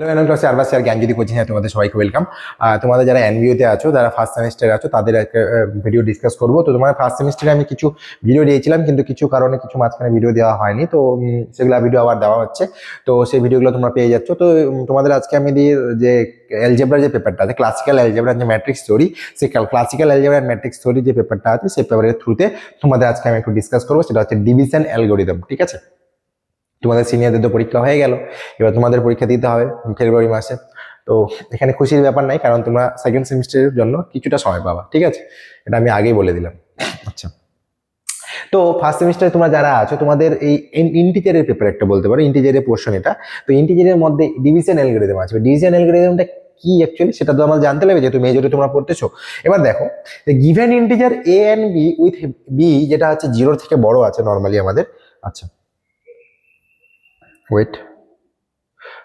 Hello ক্লাসে আরবার sir জ্ঞানজ্যোতি coaching হ্যাঁ তোমাদের সবাইকে ওয়েলকাম তোমাদের যারা এনবিওতে আছো, যারা ফার্স্ট সেমিস্টারে আছো, তাদের ভিডিও ডিসকাস করব। তো তোমার ফার্স্ট সেমিস্টারে আমি কিছু ভিডিও দিয়েছিলাম, কিন্তু কিছু কারণে কিছু মাঝখানে ভিডিও দেওয়া হয়নি। তো সেগুলো ভিডিও আবার দেওয়া হচ্ছে। তো সেই ভিডিওগুলো তোমরা পেয়ে যাচ্ছ। তো তোমাদের আজকে আমি দিয়ে যে অ্যালজেব্রার যে পেপারটা আছে ক্লাসিক্যাল অ্যালজেব্রার যে ম্যাট্রিক্স থিওরি সেই ক্লাসিক্যাল অ্যালজেব্রার ম্যাট্রিক্স থিওরি যে পেপারটা আছে, সেই পেপারের থ্রুতে তোমাদের আজকে আমি একটু ডিসকাস করব। সেটা হচ্ছে ডিভিশন অ্যালগোরিদম ঠিক আছে? তোমাদের সিনিয়রদের তো পরীক্ষা হয়ে গেল, এবার তোমাদের পরীক্ষা দিতে হবে ফেব্রুয়ারি মাসে। তো এখানে খুশির ব্যাপার নাই, কারণ তোমরা সেকেন্ড সেমিস্টারের জন্য কিছুটা সময় পাবা, ঠিক আছে? এটা আমি আগেই বলে দিলাম। আচ্ছা। তো ফার্স্ট সেমিস্টারে তোমরা যারা আছো, তোমাদের এই ইন্টিজারের পেপার একটা বলতে পারো ইন্টিজারের পোর্শন এটা। তো ইন্টিজারের মধ্যে ডিভিশন অ্যালগোরিদম আছে। ডিভিশন অ্যালগোরিদমটা কি অ্যাকচুয়ালি সেটা তো আমার জানতে লাগবে, যেহেতু মেজরে তোমরা পড়তেছো। এবার দেখো given integer A and B with B যেটা হচ্ছে জিরোর থেকে বড় আছে নর্মালি আমাদের। আচ্ছা। ওয়েট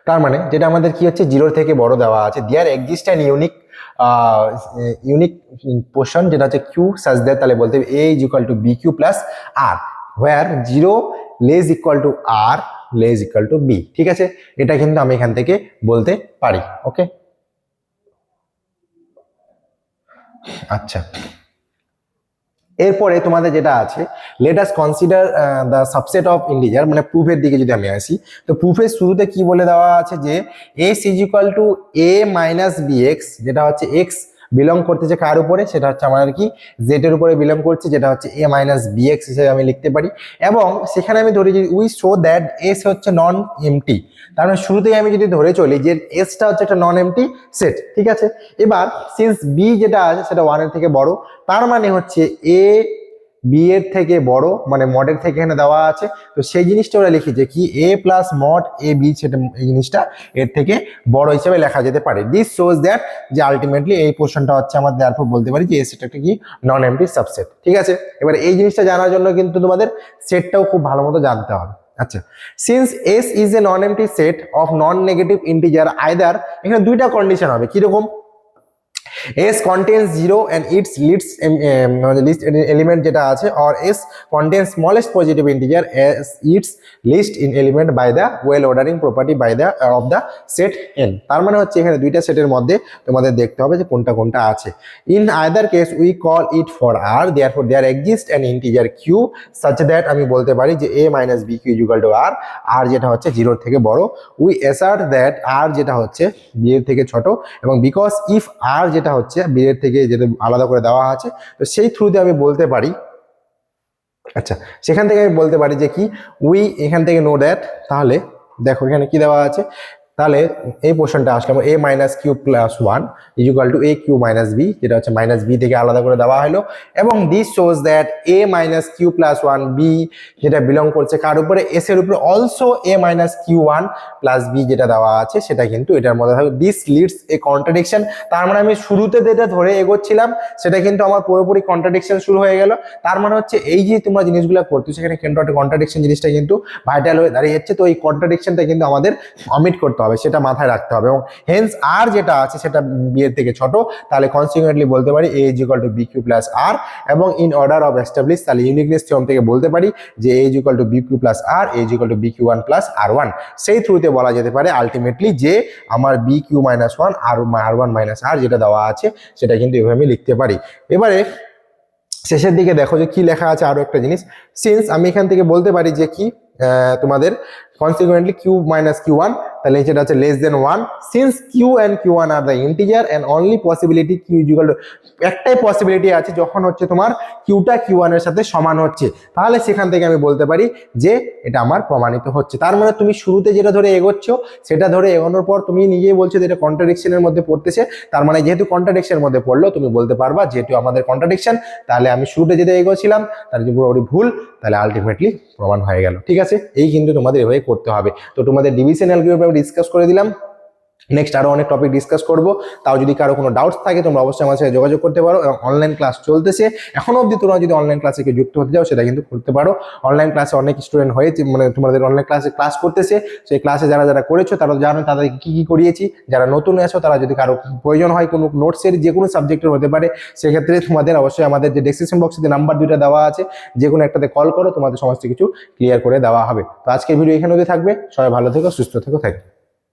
তার মানে যেটা আমাদের কি হচ্ছে? জিরোর থেকে বড় দেওয়া আছে। There exist and unique unique portion যেটা হচ্ছে কিউ সাজ দেয় তাহলে বলতে হবে A is equal to B Q plus R where zero less equal to R less equal to B ঠিক আছে? এটা কিন্তু আমি এখান থেকে বলতে পারি ওকে আচ্ছা। এরপরে তোমাদের যেটা আছে let's consider the subset of integer মানে প্রুফের দিকে যদি আমি আসি, তো প্রুফের শুরুতে কি বলে দেওয়া আছে যে S is equal to A minus B X যেটা হচ্ছে এক্স বিলং করতেছে কার উপরে? সেটা হচ্ছে আমার কি জেড এর উপরে বিলং করছে, যেটা হচ্ছে এ মাইনাস বি এক্স হিসেবে আমি লিখতে পারি। এবং সেখানে আমি ধরে যদি উই শো দ্যাট এস হচ্ছে নন এমটি তার মানে শুরুতেই আমি যদি ধরে চলি যে এসটা হচ্ছে একটা নন এমটি সেট ঠিক আছে? এবার সিন্স বি যেটা আছে সেটা ওয়ানের থেকে বড়, তার মানে হচ্ছে এ বি এর থেকে বড় মানে মডের থেকে এখানে দেওয়া আছে। তো সেই জিনিসটা ওরা লিখি যে কি A plus mod A B সেটা এই জিনিসটা এর থেকে বড় হিসেবে লেখা যেতে পারে। দিস শোজ দ্যাট যে আলটিমেটলি এই পোর্শনটা হচ্ছে আমরা তারপর বলতে পারি যে এ সেট একটা কি নন এমটি সাবসেট ঠিক আছে? এবার এই জিনিসটা জানার জন্য কিন্তু তোমাদের সেটটাও খুব ভালো মতো জানতে হবে। আচ্ছা since S is a non empty set of non negative integer either এখানে দুইটা কন্ডিশন হবে। কীরকম? S contains zero and its leads least element যেটা আছে or S contains smallest positive integer S its least in element by the well ordering property by the of the set N তার মানে হচ্ছে এখানে দুইটা সেটের মধ্যে তোমাদের দেখতে হবে যে কোনটা কোনটা আছে। In either case we call it for R there for there exist an integer Q such that আমি বলতে পারি যে A minus B Q is equal to R R যেটা হচ্ছে জিরোর থেকে বড়। উই এসার্ট দ্যাট আর যেটা হচ্ছে বি এর থেকে ছোট, এবং বিকজ ইফ আর যেটা হচ্ছে বিয়ের থেকে যেটা আলাদা করে দেওয়া আছে। তো সেই থ্রুতে আমি বলতে পারি আচ্ছা সেখান থেকে আমি বলতে পারি যে কি উই এখান থেকে নো দ্যাট তাহলে দেখো এখানে কি দেওয়া আছে? তাহলে এই পোর্শনটা আসলাম A minus Q plus one is equal to A Q minus B যেটা হচ্ছে মাইনাস বি থেকে আলাদা করে দেওয়া হলো। এবং this shows that A minus Q plus one B যেটা বিলং করছে কার উপরে? এস এর উপরে। Also A minus Q one plus B যেটা দেওয়া আছে, সেটা কিন্তু এটার মধ্যে থাকবে। দিস লিডস এ কন্ট্রাডিকশন তার মানে আমি শুরুতে যেটা ধরে এগোচ্ছিলাম, সেটা কিন্তু আমার পুরোপুরি কন্ট্রাডিকশন শুরু হয়ে গেল। তার মানে হচ্ছে এই যে তোমরা জিনিসগুলো করছ, সেখানে কিন্তু একটা কন্ট্রাডিকশন জিনিসটা কিন্তু ভাইটাল হয়ে দাঁড়িয়ে যাচ্ছে। তো এই কন্ট্রাডিকশনটা কিন্তু আমাদের অমিট করতে হবে। সেটা মাথায় রাখতে হবে। এবং হেন্স আর যেটা আছে, সেটা বিয়ের থেকে ছোট। তাহলে কনসিকুয়েন্টলি বলতে পারি A is equal to B Q plus R এবং ইন অর্ডার অফ এস্টাবলিশ তাহলে ইউনিকনেস থিওরাম থেকে বলতে পারি যে A is equal to B Q plus R A is equal to B Q one plus R one সেই থ্রুতে বলা যেতে পারে আলটিমেটলি যে আমার B Q minus one R R one minus R যেটা দেওয়া আছে, সেটা কিন্তু এভাবে আমি লিখতে পারি। এবারে শেষের দিকে দেখো যে কি লেখা আছে আরও একটা জিনিস। সিন্স আমি এখান থেকে বলতে পারি যে কি তোমাদের consequently Q minus Q one তাহলে সেটা হচ্ছে less than one since Q and Q one R the integer and only possibility Q is equal একটাই পসিবিলিটি আছে যখন হচ্ছে তোমার কিউটা কিউ ওয়ানের সাথে সমান হচ্ছে। তাহলে সেখান থেকে আমি বলতে পারি যে এটা আমার প্রমাণিত হচ্ছে। তার মানে তুমি শুরুতে যেটা ধরে এগোচ্ছ, সেটা ধরে এগোনোর পর তুমি নিজেই বলছো যে এটা কন্ট্রাডিকশনের মধ্যে পড়তেছে। তার মানে যেহেতু কন্ট্রাডিকশনের মধ্যে পড়ল, তুমি বলতে পারবা যেহেতু আমাদের কন্ট্রাডিকশন তাহলে আমি শুরুতে যেটা এগোছিলাম, তার যে পুরোপুরি ভুল, তাহলে আলটিমেটলি প্রমাণ হয়ে গেল। ঠিক আছে? এই কিন্তু তোমাদের এভাবে করতে হবে। তো তোমাদের ডিভিশনাল গ্রুপে ডিসকাস করে দিলাম। নেক্সট আরও অনেক টপিক ডিসকাস করব। তাও যদি কারও কোনো ডাউটস থাকে, তোমরা অবশ্যই আমার সাথে যোগাযোগ করতে পারো এবং অনলাইন ক্লাস চলতেছে। এখনও অবধি তোমরা যদি অনলাইন ক্লাসে কেউ যুক্ত হতে যাও সেটা কিন্তু করতে পারো। অনলাইন ক্লাসে অনেক স্টুডেন্ট হয়েছে মানে তোমাদের অনলাইন ক্লাসে ক্লাস করতেছে। সেই ক্লাসে যারা যারা করেছ, তারা জানো তাদেরকে কী কী করিয়েছি। যারা নতুন আছো, তারা যদি কারও প্রয়োজন হয় কোনো নোটসের যে কোনো সাবজেক্টের হতে পারে, সেক্ষেত্রে তোমাদের অবশ্যই আমাদের যে ডেসক্রিপশন বক্সে যে নাম্বার দুইটা দেওয়া আছে যে কোনো একটাতে কল করো, তোমাদের সমস্ত কিছু ক্লিয়ার করে দেওয়া হবে। তো আজকের ভিডিও এখানে অবধি থাকবে। সবাই ভালো থেকো, সুস্থ থেকো থাকবে